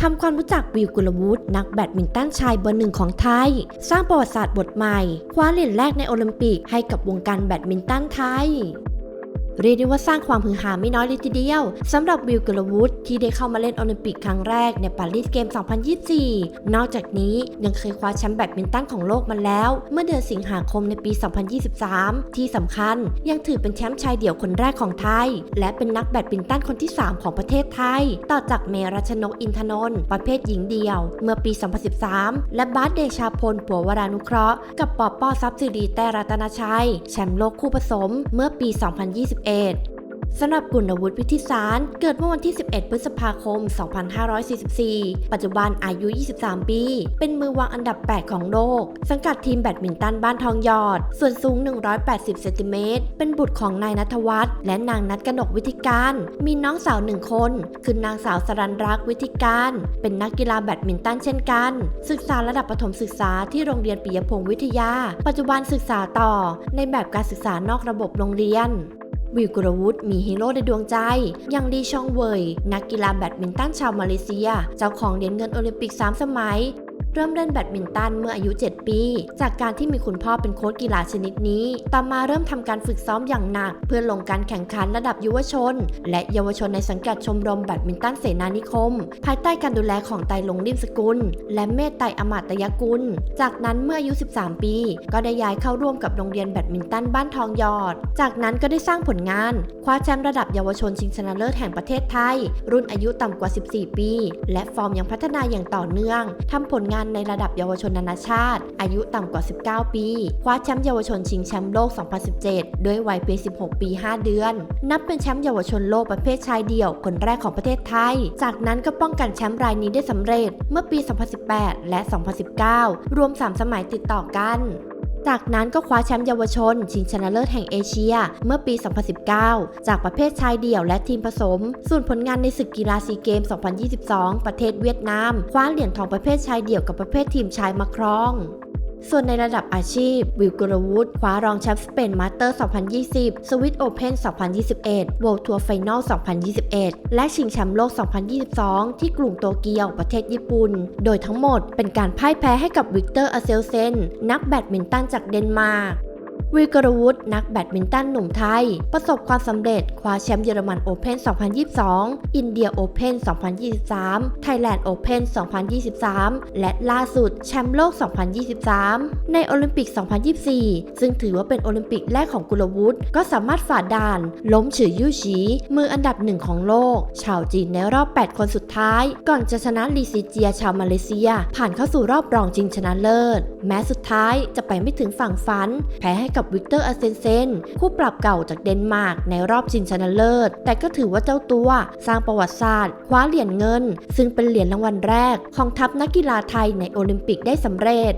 ทำความรู้จักวิวกุลวุฒินักแบดมินตันชายเบอร์หนึ่งของไทย สร้างประวัติศาสตร์บทใหม่ คว้าเหรียญแรกในโอลิมปิกให้กับวงการแบดมินตันไทย เรียกได้ว่าสร้างความฮือฮาไม่น้อยเลยทีเดียวสำหรับวิวกลวุฒที่ได้เข้ามาเล่นโอลิมปิกครั้งแรกในปารีสเกม 2024 นอกจากนี้ยังเคยคว้าแชมป์แบดมินตันของโลกมาแล้ว เมื่อเดือนสิงหาคมในปี 2023 ที่สำคัญยังถือเป็นแชมป์ชายเดี่ยวคนแรกของไทย และเป็นนักแบดมินตันคนที่ 3 ของประเทศไทย ต่อจากเมรัชนกอินทนนท์ประเภทหญิงเดี่ยว เมื่อปี 2013 และบาสเดชาพลปัววรานุเคราะห์ กับปอปอซับซิรีแต่รัตนชัย แชมป์โลกคู่ผสม เมื่อปี 2021สำหรับกุณวุฒิวิทิสารเกิดเมื่อวันที่ 11 พฤษภาคม 2544 ปัจจุบันอายุ 23 ปี เป็นมือวางอันดับ 8 ของโลก สังกัดทีมแบดมินตันบ้านทองหยอด ส่วนสูง 180 เซนติเมตร เป็นบุตรของนายนัทวัฒน์และนางนัทกนกวิธิการ มีน้องสาวหนึ่งคน คือนางสาวสรันรักวิธิการ เป็นนักกีฬาแบดมินตันเช่นกัน ศึกษาระดับประถมศึกษาที่โรงเรียนปิยพงศ์วิทยา ปัจจุบันศึกษาต่อในแบบการศึกษานอกระบบโรงเรียน วิวกรวุฒิมีฮีโร่ในดวงใจ อย่างดีชองเวย นักกีฬาแบดมินตันชาวมาเลเซีย เจ้าของเหรียญเงินโอลิมปิก 3 สมัย เริ่มเล่นแบดมินตันเมื่ออายุ 7 ปี จากการที่มีคุณพ่อเป็นโค้ชกีฬาชนิดนี้ ต่อมาเริ่มทำการฝึกซ้อมอย่างหนัก เพื่อลงการแข่งขันระดับยุวชน และเยาวชนในสังกัดชมรมแบดมินตันเสนานิคม ภายใต้การดูแลของไตรลงริมสกุล และเมธไตอมาตยกุล จากนั้นเมื่ออายุ 13 ปี ก็ได้ย้ายเข้าร่วมกับโรงเรียนแบดมินตันบ้านทองหยอด จากนั้นก็ได้สร้างผลงาน คว้าแชมป์ระดับเยาวชนชิงชนะเลิศแห่งประเทศไทย รุ่นอายุต่ำกว่า 14 ปี และฟอร์มยังพัฒนาอย่างต่อเนื่องทำผลงานในระดับเยาวชนนานาชาติ อายุต่ำกว่า 19 ปี คว้าแชมป์เยาวชนชิงแชมป์โลก 2017 ด้วยวัยเพียง 16 ปี 5 เดือน นับเป็นแชมป์เยาวชนโลกประเภทชายเดี่ยวคนแรกของประเทศไทย จากนั้นก็ป้องกันแชมป์รายนี้ได้สำเร็จเมื่อปี 2018 และ 2019 รวม 3 สมัยติดต่อกัน จากนั้นก็คว้าแชมป์เยาวชน ชิงชนะเลิศแห่งเอเชีย เมื่อปี 2019 จากประเภทชายเดี่ยวและทีมผสม ส่วนผลงานในศึกกีฬาซีเกม 2022 ประเทศเวียดนาม คว้าเหรียญทองประเภทชายเดี่ยวกับประเภททีมชายมาครอง ส่วนในระดับอาชีพ วิวกรวุฒิคว้ารองแชมป์สเปนมาสเตอร์ 2020 สวิตโอเพน2021 World Tour Final 2021 และชิงแชมป์โลก 2022 ที่กรุงโตเกียวประเทศญี่ปุ่น โดยทั้งหมดเป็นการพ่ายแพ้ให้กับวิกเตอร์อเซลเซนนักแบดมินตันจากเดนมาร์ก วิกรวุฒินักแบดมินตันหนุ่มไทย ประสบความสำเร็จคว้าแชมป์เยอรมันโอเพน2022 อินเดียโอเพน2023 ไทยแลนด์โอเพน2023 และล่าสุดแชมป์โลก 2023 ในโอลิมปิก 2024 ซึ่งถือว่าเป็นโอลิมปิกแรกของกุลวุฒิก็สามารถฝ่าด่าน ล้มฉือยู่ฉีมืออันดับหนึ่งของโลก ชาวจีนในรอบ 8 คนสุดท้าย ก่อนจะชนะลีซิเจียชาวมาเลเซีย ผ่านเข้าสู่รอบรองชิงชนะเลิศ แม้สุดท้ายจะไปไม่ถึงฝั่งฝัน แพ้ให้กับวิกเตอร์อาเซนเซนคู่ปรับเก่าจากเดนมาร์กในรอบชิงชนะเลิศ แต่ก็ถือว่าเจ้าตัวสร้างประวัติศาสตร์ คว้าเหรียญเงิน ซึ่งเป็นเหรียญรางวัลแรก ของทัพนักกีฬาไทยในโอลิมปิกได้สำเร็จ